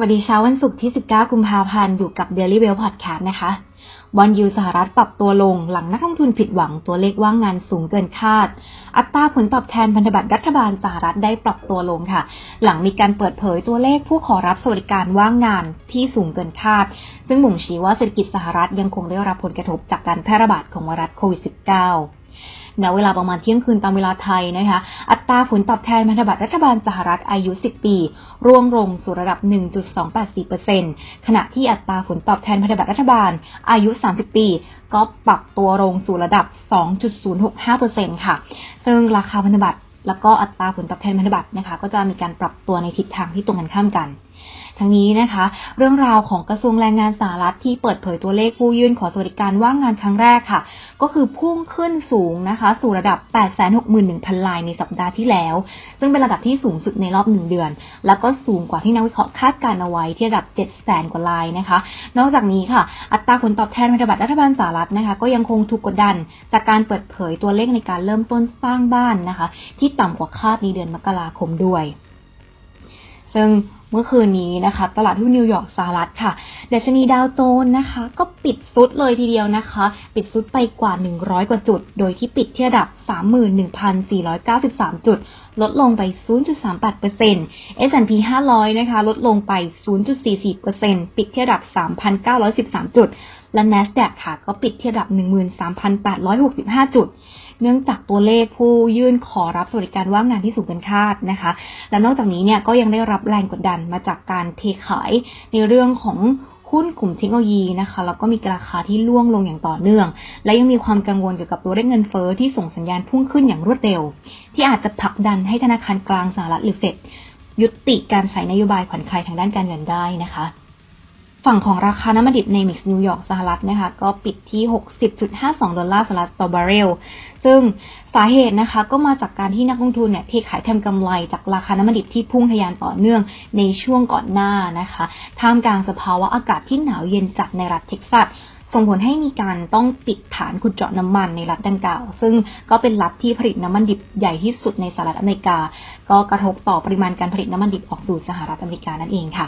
วัสดีเช้าวันศุกร์ที่ 19 กุมภาพันธ์อยู่กับ Daily Well Podcast นะคะ บอลยูสหรัฐปรับตัวลงหลังนักลงทุนผิดหวังตัวเลขว่างงานสูงเกินคาด อัตราผลตอบแทนพันธบัตรรัฐบาลสหรัฐได้ปรับตัวลงค่ะ หลังมีการเปิดเผยตัวเลขผู้ขอรับสวัสดิการว่างงานที่สูงเกินคาด ซึ่งบ่งชี้ว่าเศรษฐกิจสหรัฐยังคงได้รับผลกระทบจากการแพร่ระบาดของไวรัสโควิด -19 ณเวลาประมาณเที่ยงคืนตามเวลาไทยนะคะ อัตราผลตอบแทนพันธบัตรรัฐบาลสหรัฐอายุ 10 ปี ร่วงลงสู่ระดับ 1.284%ขณะที่อัตราผลตอบแทนพันธบัตรรัฐบาลอายุ 30 ปี ก็ปรับตัวลงสู่ระดับ 2.065%ค่ะ ซึ่งราคาพันธบัตรแล้วก็อัตราผลตอบแทนพันธบัตรนะคะ ก็จะมีการปรับตัวในทิศทางที่ตรงกันข้ามกัน ทั้งนี้นะคะ เรื่องราวของกระทรวงแรงงานสหรัฐที่เปิดเผยตัวเลขผู้ยื่นขอสวัสดิการว่างงานครั้งแรกค่ะ ก็คือพุ่งขึ้นสูงนะคะ สู่ระดับ 861,000ลายในสัปดาห์ที่แล้ว ซึ่งเป็นระดับที่สูงสุดในรอบหนึ่งเดือน แล้วก็สูงกว่าที่นักวิเคราะห์คาดการเอาไว้ที่ระดับ 700,000 กว่าลายนะคะ นอกจากนี้ค่ะ อัตราผลตอบแทนพันธบัตรรัฐบาลสหรัฐนะคะ ก็ยังคงถูกกดดัน จากการเปิดเผยตัวเลขในการเริ่มต้นสร้างบ้านนะคะ ที่ต่ำกว่าคาดในเดือนมกราคมด้วย ซึ่งเมื่อคืนนี้นะคะ ตลาดหุ้นนิวยอร์กสหรัฐค่ะดัชนีดาวโจนส์นะคะ ก็ปิดซุดเลยทีเดียวนะคะ ปิดซุดไปกว่า 100 กว่าจุด โดยที่ปิดที่ระดับ 31,493 จุด ลดลงไป 0.38% S&P 500 นะคะ ลดลงไป 0.44%ปิดที่ระดับ 3,913 จุด และ NASDAQ ค่ะก็ปิดที่ระดับ 13,865 จุด เนื่องจากตัวเลขผู้ยื่นขอรับสวัสดิการว่างงานที่สูงเกินคาดนะคะ และนอกจากนี้เนี่ยก็ยังได้รับแรงกดดันมาจากการเทขายในเรื่องของหุ้นกลุ่มเทคโนโลยีนะคะแล้วก็มีราคาที่ล่วงลงอย่างต่อเนื่อง และยังมีความกังวลเกี่ยวกับตัวเลขเงินเฟอ้อที่ส่งสัญญาณพุ่งขึ้นอย่างรวดเร็ว ที่อาจจะผลักดันให้ธนาคารกลางสหรัฐหรือเฟดยุติการใช้นโยบายผ่อนคลายทางด้านการเงินได้นะคะ ฝั่งของราคาน้ำมันดิบในมิกซ์นิวยอร์กสหรัฐนะคะก็ปิดที่ 60.52 ดอลลาร์สหรัฐต่อบาร์เรล ซึ่งสาเหตุนะคะก็มาจากการที่นักลงทุนเนี่ยเทขายทำกำไรจากราคาน้ำมันดิบที่พุ่งทะยานต่อเนื่องในช่วงก่อนหน้านะคะ ท่ามกลางสภาวะอากาศที่หนาวเย็นจัดในรัฐเท็กซัส ส่งผลให้มีการต้องปิดฐานขุดเจาะน้ำมันในรัฐดังกล่าว ซึ่งก็เป็นรัฐที่ผลิตน้ำมันดิบใหญ่ที่สุดในสหรัฐอเมริกา ก็กระทบต่อปริมาณการผลิตน้ำมันดิบออกสู่สหรัฐอเมริกานั่นเองค่ะ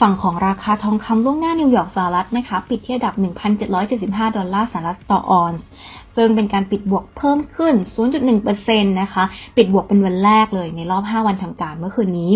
ฝั่งของราคาทองคำล่วงหน้านิวยอร์กสหรัฐนะคะปิดที่ระดับ 1,775 ดอลลาร์สหรัฐต่อออนซ์ซึ่งเป็นการปิดบวกเพิ่มขึ้น 0.1%นะคะ ปิดบวกเป็นวันแรกเลยในรอบ 5 วันทำการเมื่อคืนนี้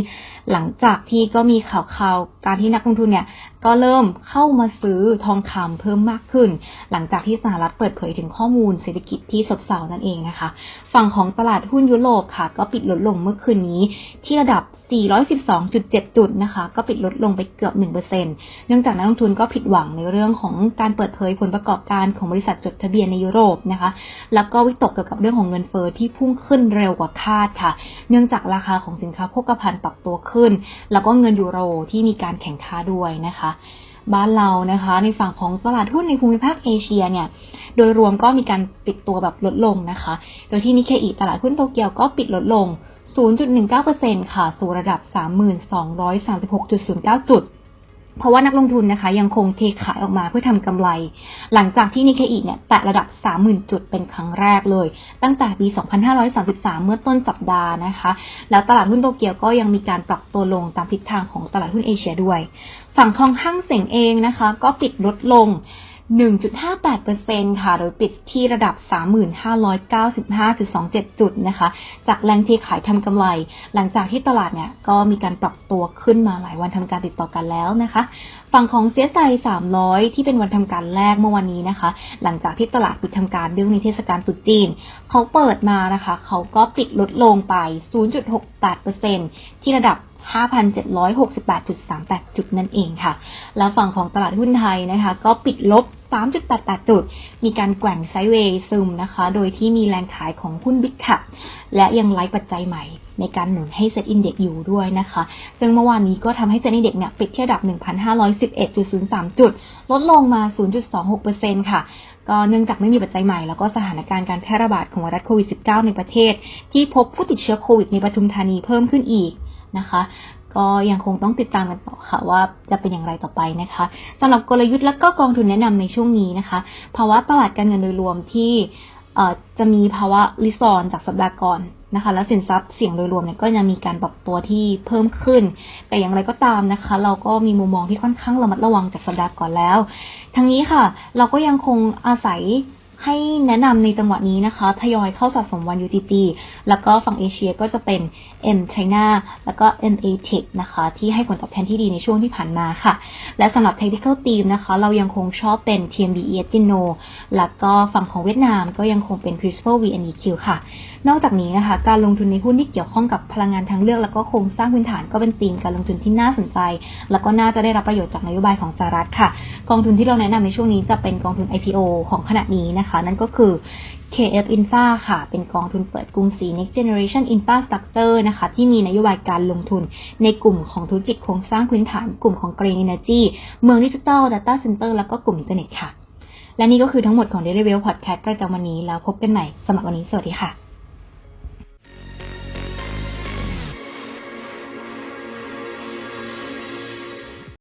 หลังจากที่ก็มีข่าวข่าวการที่นักลงทุนเนี่ย ก็เริ่มเข้ามาซื้อทองคำเพิ่มมากขึ้น หลังจากที่สหรัฐเปิดเผยถึงข้อมูลเศรษฐกิจที่ซบเซานั่นเองนะคะ ฝั่งของตลาดหุ้นยุโรปค่ะ ก็ปิดลดลงเมื่อคืนนี้ที่ระดับ 412.7 จุดนะคะ ก็ปิดลดลงไปเกือบ 1%เนื่องจากนักลงทุนก็ผิดหวังในเรื่องของการเปิดเผยผลประกอบการของบริษัทจดทะเบียนในยุโรปนะคะ แล้วก็วิตกเกี่ยวกับเรื่องของเงินเฟอ้อที่พุ่งขึ้นเร็วกว่าคาดค่ะ เนื่องจากราคาของสินค้าโภคภัณฑ์ปรับตัวขึ้น แล้วก็เงินยูโรที่มีการแข่งค้าด้วยนะคะบ้านเรานะคะ ในฝั่งของตลาดหุ้นในภูมิภาคเอเชียเนี่ย โดยรวมก็มีการปิดตัวแบบลดลงนะคะ โดยที่นิเคอีตลาดหุ้นโตเกียวก็ปิดลดลง 0.19%ค่ะ สู่ระดับ 3236.09 จุด เพราะว่านักลงทุนนะคะ ยังคงเทขายออกมาเพื่อทำกำไร หลังจากที่นิเคอีเนี่ยแตะระดับ 30,000 จุดเป็นครั้งแรกเลย ตั้งแต่ปี 2533 เมื่อต้นสัปดาห์นะคะ แล้วตลาดหุ้นโตเกียวก็ยังมีการปรับตัวลงตามทิศทางของตลาดหุ้นเอเชียด้วย ฝั่งของห้างเส็งเองนะคะ ก็ปิดลดลง 1.58%ค่ะ โดยปิดที่ระดับ 3595.27 จุดนะคะ จากแรงเทขายทำกำไร หลังจากที่ตลาดเนี่ยก็มีการปรับตัวขึ้นมาหลายวันทำการติดต่อกันแล้วนะคะ ฝั่งของเซียไซ300 ที่เป็นวันทำการแรกเมื่อวันนี้นะคะ หลังจากที่ตลาดปิดทำการเรื่องในเทศกาลตรุษจีน เขาเปิดมานะคะ เขาก็ปิดลดลงไป 0.68%ที่ระดับ5,768.38 จุดนั่นเองค่ะ แล้วฝั่งของตลาดหุ้นไทยนะคะ ก็ปิดลบ 3.88 จุด มีการแกว่งไซด์เวย์ซึมนะคะ โดยที่มีแรงขายของหุ้นบิ๊กแคปและยังไล่ปัจจัยใหม่ในการหนุนให้เซ็ตอินเด็กอยู่ด้วยนะคะ ซึ่งเมื่อวานนี้ก็ทำให้เซ็ตอินเด็กเนี่ยปิดที่ระดับ 1,511.03 จุด ลดลงมา 0.26%ค่ะ ก็เนื่องจากไม่มีปัจจัยใหม่ แล้วก็สถานการณ์การแพร่ระบาดของไวรัสโควิด -19 ในประเทศ ที่พบผู้ติดเชื้อโควิดในปทุมธานีเพิ่มขึ้นอีก นะคะ ก็ยังคงต้องติดตามกันต่อค่ะ ว่าจะเป็นอย่างไรต่อไปนะคะสำหรับกลยุทธ์และก็กองทุนแนะนำในช่วงนี้นะคะ ภาวะตลาดการเงินโดยรวมที่จะมีภาวะริซอนจากสัปดาห์ก่อนนะคะ และสินทรัพย์เสี่ยงโดยรวมเนี่ยก็ยังมีการปรับตัวที่เพิ่มขึ้น แต่อย่างไรก็ตามนะคะ เราก็มีมุมมองที่ค่อนข้างระมัดระวังจากสัปดาห์ก่อนแล้ว ทั้งนี้ค่ะ เราก็ยังคงอาศัย ให้แนะนำในจังหวะนี้นะคะทยอยเข้าสะสมวัน UTG แล้วก็ฝั่งเอเชียก็จะเป็น M China แล้วก็ MA Tech นะคะ ที่ให้ผลตอบแทนที่ดีในช่วงที่ผ่านมาค่ะ และสำหรับ Technical Team นะคะ เรายังคงชอบเป็น TMB e s g i n o แล้วก็ฝั่งของเวียดนามก็ยังคงเป็น Principal VNEQ ค่ะ นอกจากนี้นะคะ การลงทุนในหุ้นที่เกี่ยวข้องกับพลังงานทางเลือก แล้วก็โครงสร้างพื้นฐานก็เป็นธีมการลงทุนที่น่าสนใจ แล้วก็น่าจะได้รับประโยชน์จากนโยบายของสหรัฐค่ะ กองทุนที่เราแนะนำในช่วงนี้จะเป็นกองทุน IPO ของขณะนี้นะคะนั่นก็คือ KF Infra ค่ะ เป็นกองทุนเปิดกรุงศรี Next Generation Infrastructure นะคะ ที่มีนโยบายการลงทุนในกลุ่มของธุรกิจโครงสร้างพื้นฐาน กลุ่มของ Green Energy เมืองดิจิทัล Data Center แล้วก็กลุ่มอินเทอร์เน็ตค่ะ และนี่ก็คือทั้งหมดของ Daily w e l l Podcast ประจำวันนี้ แล้วพบกันใหม่สำหรับวันนี้ สวัสดีค่ะ